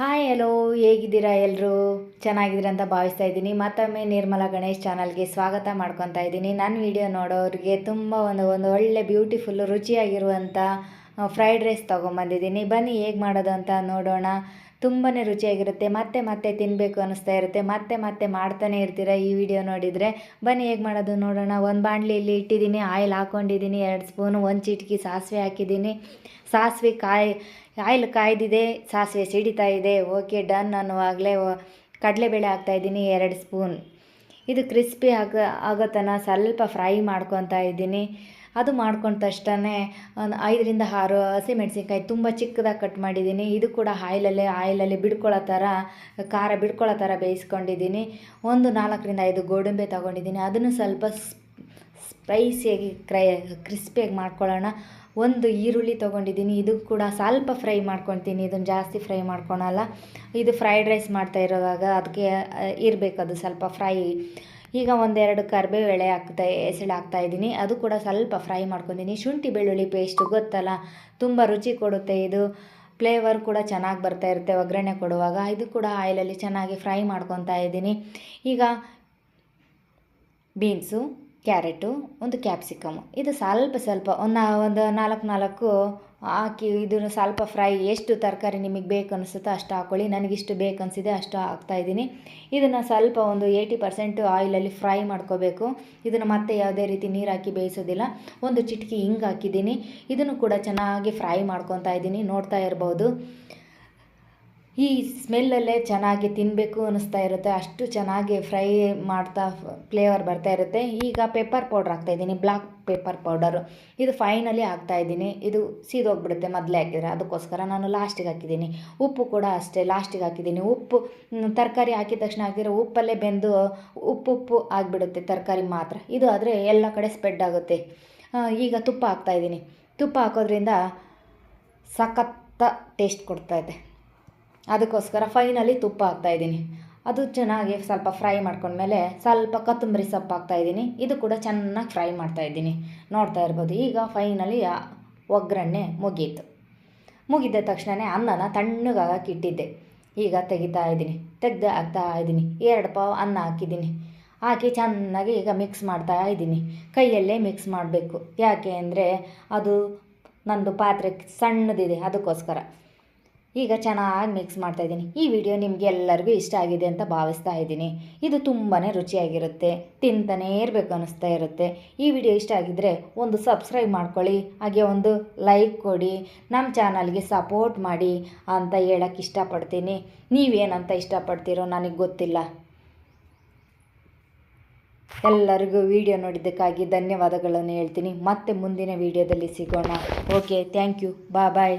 Hi hello ಹೇಗಿದ್ದೀರಾ ಎಲ್ಲರೂ ಚೆನ್ನಾಗಿದ್ದೀರಾ ಅಂತ ಭಾವಿಸ್ತಾ ಇದ್ದೀನಿ. ಮತ್ತೊಮ್ಮೆ ನಿರ್ಮಲಾ ಗಣೇಶ್ ಚಾನಲ್ಗೆ ಸ್ವಾಗತ ಮಾಡ್ಕೊತಾ ಇದ್ದೀನಿ. ನನ್ನ ವಿಡಿಯೋ ನೋಡೋರಿಗೆ ತುಂಬ ಒಂದು ಒಂದು ಒಳ್ಳೆ ಬ್ಯೂಟಿಫುಲ್ಲು ರುಚಿಯಾಗಿರುವಂಥ ಫ್ರೈಡ್ ರೈಸ್ ತೊಗೊಂಬಂದಿದ್ದೀನಿ. ಬನ್ನಿ, ಹೇಗೆ ಮಾಡೋದು ಅಂತ ನೋಡೋಣ. ತುಂಬಾ ರುಚಿಯಾಗಿರುತ್ತೆ. ಮತ್ತೆ ಮತ್ತೆ ತಿನ್ನಬೇಕು ಅನ್ನಿಸ್ತಾ ಇರುತ್ತೆ. ಮತ್ತೆ ಮತ್ತೆ ಮಾಡ್ತಾನೆ ಇರ್ತೀರ ಈ ವಿಡಿಯೋ ನೋಡಿದರೆ. ಬನ್ನಿ, ಹೇಗೆ ಮಾಡೋದು ನೋಡೋಣ. ಒಂದು ಬಾಣಲಿಯಲ್ಲಿ ಇಟ್ಟಿದ್ದೀನಿ. ಆಯಿಲ್ ಹಾಕ್ಕೊಂಡಿದ್ದೀನಿ ಎರಡು ಸ್ಪೂನು ಒಂದು ಚಿಟಕಿ ಸಾಸಿವೆ ಹಾಕಿದ್ದೀನಿ. ಸಾಸಿವೆ ಕಾಯಿ ಆಯಿಲ್ ಕಾಯ್ದಿದೆ, ಸಾಸಿವೆ ಸಿಡಿತಾ ಇದೆ. ಓಕೆ, ಡನ್ ಅನ್ನುವಾಗಲೇ ಕಡಲೆಬೇಳೆ ಹಾಕ್ತಾಯಿದ್ದೀನಿ ಎರಡು ಸ್ಪೂನ್. ಇದು ಕ್ರಿಸ್ಪಿ ಆಗ ಆಗೋ ತನಕ ಸ್ವಲ್ಪ ಫ್ರೈ ಮಾಡ್ಕೊತಾ ಇದ್ದೀನಿ. ಅದು ಮಾಡ್ಕೊಂಡ ತಕ್ಷಣ ಒಂದು ಐದರಿಂದ ಆರು ಹಸಿಮೆಣ್ಸಿನ್ಕಾಯಿ ತುಂಬ ಚಿಕ್ಕದಾಗಿ ಕಟ್ ಮಾಡಿದ್ದೀನಿ. ಇದು ಕೂಡ ಆಯಿಲಲ್ಲೇ, ಆಯಿಲಲ್ಲಿ ಬಿಡ್ಕೊಳ್ಳೋ ಥರ, ಖಾರ ಬಿಡ್ಕೊಳ್ಳೋ ಥರ ಬೇಯಿಸ್ಕೊಂಡಿದ್ದೀನಿ. ಒಂದು ನಾಲ್ಕರಿಂದ ಐದು ಗೋಡಂಬಿ ತೊಗೊಂಡಿದ್ದೀನಿ. ಅದನ್ನು ಸ್ವಲ್ಪ ಸ್ಪೈಸಿಯಾಗಿ ಕ್ರೈ, ಕ್ರಿಸ್ಪಿಯಾಗಿ ಮಾಡ್ಕೊಳ್ಳೋಣ. ಒಂದು ಈರುಳ್ಳಿ ತೊಗೊಂಡಿದ್ದೀನಿ. ಇದು ಕೂಡ ಸ್ವಲ್ಪ ಫ್ರೈ ಮಾಡ್ಕೊತೀನಿ ಇದನ್ನು ಜಾಸ್ತಿ ಫ್ರೈ ಮಾಡ್ಕೊಳಲ್ಲ. ಇದು ಫ್ರೈಡ್ ರೈಸ್ ಮಾಡ್ತಾ ಇರೋವಾಗ ಅದಕ್ಕೆ ಇರಬೇಕು ಅದು ಸ್ವಲ್ಪ ಫ್ರೈ. ಈಗ ಒಂದೆರಡು ಕರಿಬೇವು ಎಳೆ ಹಾಕ್ತಾ, ಎಸಳು ಹಾಕ್ತಾ ಇದ್ದೀನಿ. ಅದು ಕೂಡ ಸ್ವಲ್ಪ ಫ್ರೈ ಮಾಡ್ಕೊತೀನಿ ಶುಂಠಿ ಬೆಳ್ಳುಳ್ಳಿ ಪೇಸ್ಟು ಗೊತ್ತಲ್ಲ? ತುಂಬ ರುಚಿ ಕೊಡುತ್ತೆ ಇದು. ಫ್ಲೇವರ್ ಕೂಡ ಚೆನ್ನಾಗಿ ಬರ್ತಾ ಇರುತ್ತೆ ಒಗ್ಗರಣೆ ಕೊಡುವಾಗ. ಇದು ಕೂಡ ಆಯಿಲಲ್ಲಿ ಚೆನ್ನಾಗಿ ಫ್ರೈ ಮಾಡ್ಕೊತಾ ಇದ್ದೀನಿ. ಈಗ ಬೀನ್ಸು. ಕ್ಯಾರೆಟು, ಒಂದು ಕ್ಯಾಪ್ಸಿಕಮ್. ಇದು ಸ್ವಲ್ಪ ಸ್ವಲ್ಪ ಒಂದು ಒಂದು ನಾಲ್ಕು ನಾಲ್ಕು ಹಾಕಿ ಇದನ್ನು ಸ್ವಲ್ಪ ಫ್ರೈ ಎಷ್ಟು ತರಕಾರಿ ನಿಮಗೆ ಬೇಕು ಅನಿಸುತ್ತೋ ಅಷ್ಟು ಹಾಕ್ಕೊಳ್ಳಿ ನನಗಿಷ್ಟು ಬೇಕು ಅನಿಸಿದೆ ಅಷ್ಟು ಹಾಕ್ತಾಯಿದ್ದೀನಿ ಇದನ್ನು ಸ್ವಲ್ಪ ಒಂದು ಏಯ್ಟಿ ಪರ್ಸೆಂಟು ಆಯಿಲಲ್ಲಿ ಫ್ರೈ ಮಾಡ್ಕೋಬೇಕು. ಇದನ್ನು ಮತ್ತೆ ಯಾವುದೇ ರೀತಿ ನೀರು ಹಾಕಿ ಬೇಯಿಸೋದಿಲ್ಲ. ಒಂದು ಚಿಟಕಿ ಹಿಂಗೆ ಹಾಕಿದ್ದೀನಿ. ಇದನ್ನು ಕೂಡ ಚೆನ್ನಾಗಿ ಫ್ರೈ ಮಾಡ್ಕೊತಾ ಇದ್ದೀನಿ. ನೋಡ್ತಾ ಇರ್ಬೋದು. ಈ ಸ್ಮೆಲ್ಲಲ್ಲೇ ಚೆನ್ನಾಗಿ ತಿನ್ನಬೇಕು ಅನ್ನಿಸ್ತಾ ಇರುತ್ತೆ. ಅಷ್ಟು ಚೆನ್ನಾಗಿ ಫ್ರೈ ಮಾಡ್ತಾ ಫ್ಲೇವರ್ ಬರ್ತಾ ಇರುತ್ತೆ. ಈಗ ಪೆಪ್ಪರ್ ಪೌಡ್ರ್ ಹಾಕ್ತಾಯಿದ್ದೀನಿ ಬ್ಲಾಕ್ ಪೆಪ್ಪರ್ ಪೌಡರು. ಇದು ಫೈನಲಿ ಹಾಕ್ತಾಯಿದ್ದೀನಿ ಇದು ಸೀದೋಗ್ಬಿಡುತ್ತೆ ಮೊದಲೇ ಹಾಕಿದರೆ. ಅದಕ್ಕೋಸ್ಕರ ನಾನು ಲಾಸ್ಟಿಗೆ ಹಾಕಿದ್ದೀನಿ. ಉಪ್ಪು ಕೂಡ ಅಷ್ಟೇ. ಲಾಸ್ಟಿಗೆ ಹಾಕಿದ್ದೀನಿ. ಉಪ್ಪು ತರಕಾರಿ ಹಾಕಿದ ತಕ್ಷಣ ಹಾಕಿದರೆ ಉಪ್ಪಲ್ಲೇ ಬೆಂದು, ಉಪ್ಪು ಉಪ್ಪು ಆಗಿಬಿಡುತ್ತೆ ತರಕಾರಿ ಮಾತ್ರ. ಇದು ಆದರೆ ಎಲ್ಲ ಕಡೆ ಸ್ಪ್ರೆಡ್ ಆಗುತ್ತೆ. ಈಗ ತುಪ್ಪ ಹಾಕ್ತಾಯಿದ್ದೀನಿ ತುಪ್ಪ ಹಾಕೋದ್ರಿಂದ ಸಖತ್ತ ಟೇಸ್ಟ್ ಕೊಡ್ತಾಯಿದೆ ಅದಕ್ಕೋಸ್ಕರ ಫೈನಲಿ ತುಪ್ಪ ಹಾಕ್ತಾಯಿದ್ದೀನಿ ಅದು ಚೆನ್ನಾಗಿ ಸ್ವಲ್ಪ ಫ್ರೈ ಮಾಡ್ಕೊಂಡ್ಮೇಲೆ ಸ್ವಲ್ಪ ಕೊತ್ತಂಬರಿ ಸೊಪ್ಪು ಹಾಕ್ತಾಯಿದ್ದೀನಿ ಇದು ಕೂಡ ಚೆನ್ನಾಗಿ ಫ್ರೈ ಮಾಡ್ತಾ ಇದ್ದೀನಿ. ನೋಡ್ತಾ ಇರ್ಬೋದು, ಈಗ ಫೈನಲಿ ಒಗ್ಗರಣೆ ಮುಗೀತು. ಮುಗಿದ ತಕ್ಷಣವೇ ಅನ್ನನ ಇಟ್ಟಿದ್ದೆ. ಈಗ ತೆಗಿತಾ ಇದ್ದೀನಿ. ತೆಗ್ದು ಹಾಕ್ತಾ ಇದ್ದೀನಿ. ಎರಡು ಪಾವ್ ಅನ್ನ ಹಾಕಿದ್ದೀನಿ. ಹಾಕಿ ಚೆನ್ನಾಗಿ ಈಗ ಮಿಕ್ಸ್ ಮಾಡ್ತಾ ಇದ್ದೀನಿ. ಕೈಯಲ್ಲೇ ಮಿಕ್ಸ್ ಮಾಡಬೇಕು. ಯಾಕೆ ಅಂದರೆ ಅದು ನಂದು ಪಾತ್ರೆ ಸಣ್ಣದಿದೆ, ಅದಕ್ಕೋಸ್ಕರ. ಈಗ ಚೆನ್ನಾಗಿ ಮಿಕ್ಸ್ ಮಾಡ್ತಾ ಇದ್ದೀನಿ. ಈ ವಿಡಿಯೋ ನಿಮಗೆ ಎಲ್ಲರಿಗೂ ಇಷ್ಟ ಆಗಿದೆ ಅಂತ ಭಾವಿಸ್ತಾ ಇದ್ದೀನಿ. ಇದು ತುಂಬಾ ರುಚಿಯಾಗಿರುತ್ತೆ, ತಿಂತಾನೇ ಇರಬೇಕು ಅನ್ನಿಸ್ತಾ ಇರುತ್ತೆ. ಈ ವಿಡಿಯೋ ಇಷ್ಟ ಆಗಿದ್ದರೆ ಒಂದು ಸಬ್ಸ್ಕ್ರೈಬ್ ಮಾಡ್ಕೊಳ್ಳಿ, ಹಾಗೆ ಒಂದು ಲೈಕ್ ಕೊಡಿ ನಮ್ಮ ಚಾನಲ್ಗೆ ಸಪೋರ್ಟ್ ಮಾಡಿ ಅಂತ ಹೇಳಕ್ಕೆ ಇಷ್ಟಪಡ್ತೀನಿ. ನೀವೇನಂತ ಇಷ್ಟಪಡ್ತೀರೋ ನನಗೆ ಗೊತ್ತಿಲ್ಲ. ಎಲ್ಲರಿಗೂ ವಿಡಿಯೋ ನೋಡಿದ್ದಕ್ಕಾಗಿ ಧನ್ಯವಾದಗಳನ್ನು ಹೇಳ್ತೀನಿ. ಮತ್ತೆ ಮುಂದಿನ ವಿಡಿಯೋದಲ್ಲಿ ಸಿಗೋಣ. ಓಕೆ ಥ್ಯಾಂಕ್ ಯು ಬಾ ಬಾಯ್